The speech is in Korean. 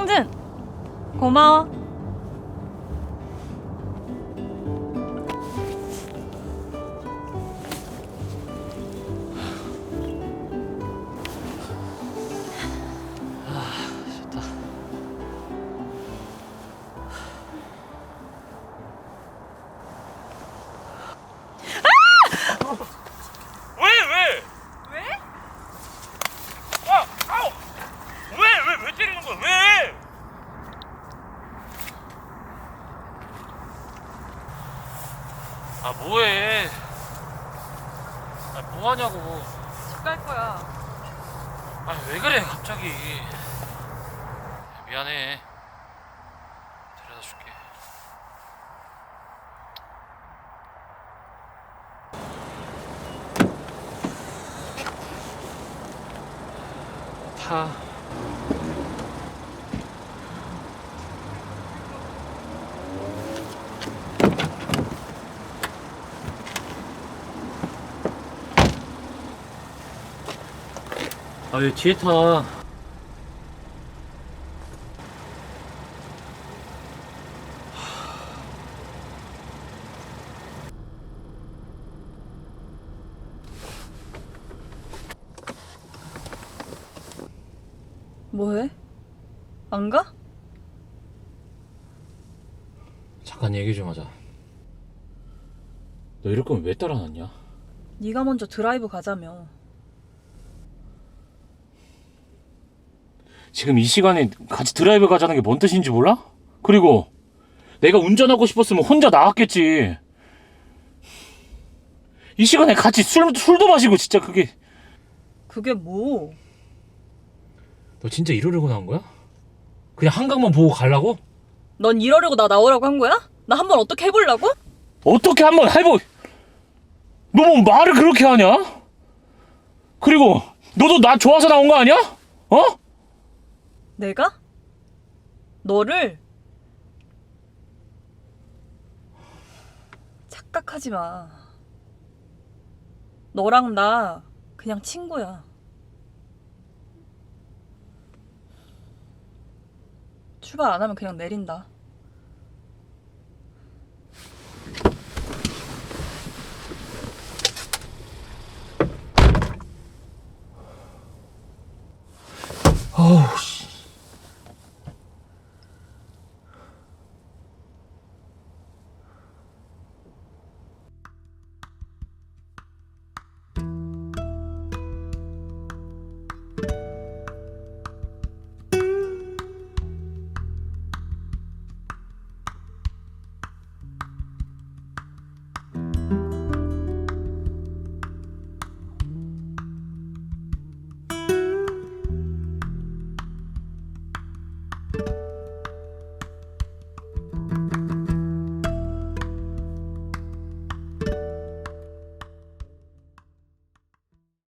성진 고마워 아, 뭐해? 아, 뭐 하냐고. 집 갈 거야 아, 왜 그래, 갑자기. 미안해. 데려다 줄게. 타. 아, 왜 뒤에 타? 뭐해? 안 가? 잠깐 얘기 좀 하자. 너 이럴 거면 왜 따라놨냐? 네가 먼저 드라이브 가자며 지금 이 시간에 같이 드라이브 가자는 게 뭔 뜻인지 몰라? 그리고 내가 운전하고 싶었으면 혼자 나왔겠지. 이 시간에 같이 술, 술도 마시고 진짜 그게 그게 뭐 너 진짜 이러려고 나온 거야? 그냥 한강만 보고 가려고? 넌 이러려고 나 나오라고 한 거야? 나 한번 어떻게 해보려고? 어떻게 한번 해보 너 뭐 말을 그렇게 하냐? 그리고 너도 나 좋아서 나온 거 아니야? 어? 내가? 너를? 착각하지 마. 너랑 나 그냥 친구야. 출발 안 하면 그냥 내린다.